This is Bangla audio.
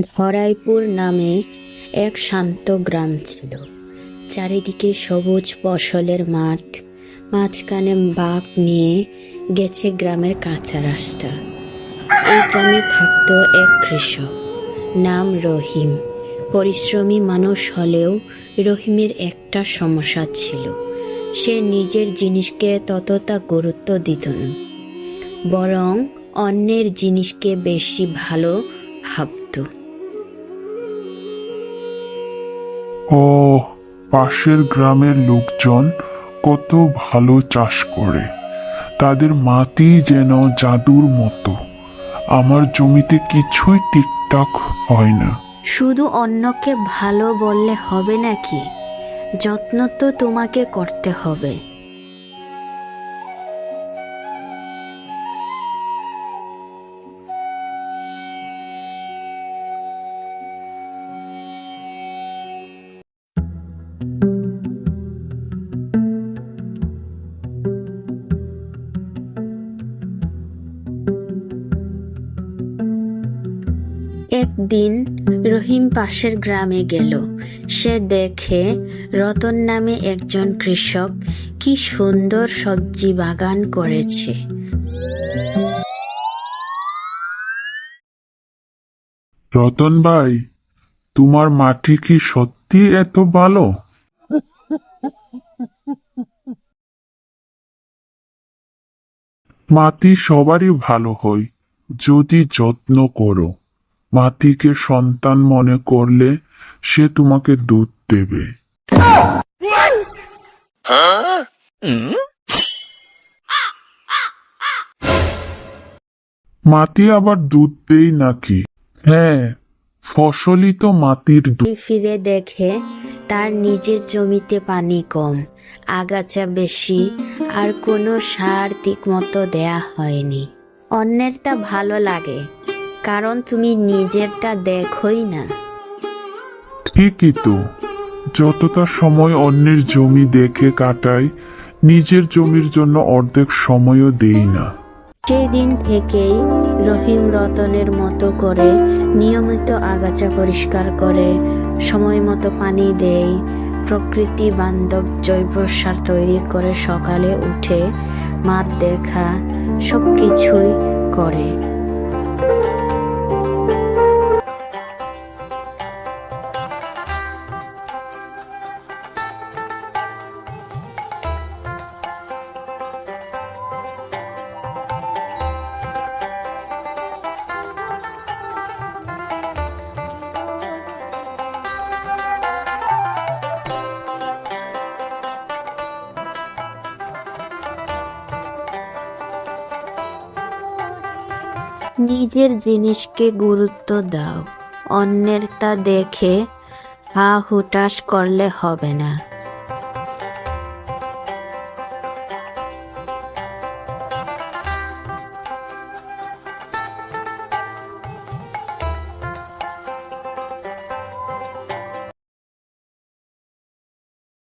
ধরাইপুর নামে এক শান্ত গ্রাম ছিল। চারিদিকে সবুজ ফসলের মাঠ, মাঝখানে বাঘ নিয়ে গেছে গ্রামের কাঁচা রাস্তা। এই গ্রামে থাকতো এক কৃষক, নাম রহিম। পরিশ্রমী মানুষ হলেও রহিমের একটা সমস্যা ছিল। সে নিজের জিনিসকে ততটা গুরুত্ব দিত না, বরং অন্যের জিনিসকে বেশি ভালো ভাবতো। ও, পাশের গ্রামের লোকজন কত ভালো চাষ করে। তাদের মাটি যেন জাদুর মতো। আমার জমিতে কিছুই ঠিকঠাক হয় না। শুধু অন্যকে ভালো বললে হবে নাকি? যত্ন তো তোমাকে করতে হবে। একদিন রহিম পাশের গ্রামে গেল। সে দেখে রতন নামে একজন কৃষক কি সুন্দর সবজি বাগান করেছে। রতন ভাই, তোমার মাটি কি সত্যি এত ভালো? মাটি সবারই ভালো হয়, যদি যত্ন করো। মাটিকে সন্তান মনে করলে সে তোমাকে দুধ দেবে। মাটি আবার দুধ দেই নাকি? হ্যাঁ ফসলই তো মাটির দুধ। ফিরে দেখে তার নিজের জমিতে পানি কম, আগাছা বেশি, আর কোনো সার ঠিক মতো দেয়া হয়নি। অন্যেরটা ভালো লাগে। কারণ তুমি নিজেরটা দেখোই না। ঠিকই তো। যতটা সময় অন্যের জমি দেখে কাটাই নিজের জমির জন্য অর্ধেক সময়ও দেই না। সেই দিন থেকেই রহিম রতনের মতো করে নিয়মিত আগাছা পরিষ্কার করে সময় মতো পানি দেয় প্রকৃতি বান্ধব জৈব সার তৈরি করে সকালে উঠে মাঠ দেখা সব কিছুই করে। নিজের জিনিসকে গুরুত্ব দাও অন্যের তা দেখে হা হুটাস করলে হবে না।